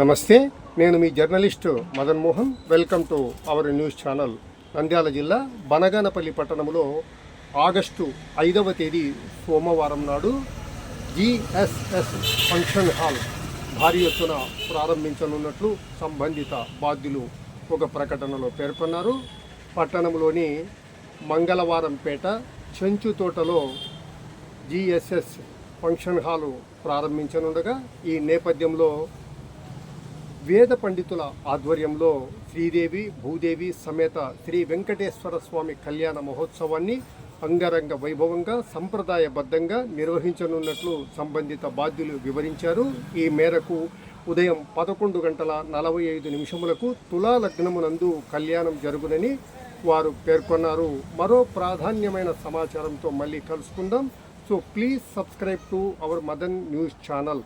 నమస్తే నేను మీ journalist Madan Mohan. Welcome to our news channel. Nandyal జిల్లా బనగానపల్లి పట్టణంలో ఆగస్టు ఐదవ తేదీ సోమవారం నాడు జిఎస్ఎస్ ఫంక్షన్ హాల్ భారీ ఎత్తున ప్రారంభించనున్నట్లు సంబంధిత బాధ్యులు ఒక ప్రకటనలో పేర్కొన్నారు. పట్టణంలోని మంగళవారంపేట చెంచు తోటలో జిఎస్ఎస్ ఫంక్షన్ హాలు ప్రారంభించనుండగా ఈ నేపథ్యంలో వేద పండితుల ఆధ్వర్యంలో శ్రీదేవి భూదేవి సమేత శ్రీ వెంకటేశ్వర స్వామి కళ్యాణ మహోత్సవాన్ని అంగరంగ వైభవంగా సంప్రదాయబద్ధంగా నిర్వహించనున్నట్లు సంబంధిత బాధ్యులు వివరించారు. ఈ మేరకు ఉదయం పదకొండు గంటల నలభై ఐదు నిమిషములకు తులా లగ్నమునందు కళ్యాణం జరుగునని వారు పేర్కొన్నారు. మరో ప్రాధాన్యమైన సమాచారంతో మళ్ళీ కలుసుకుందాం. So please subscribe to our Madan news channel.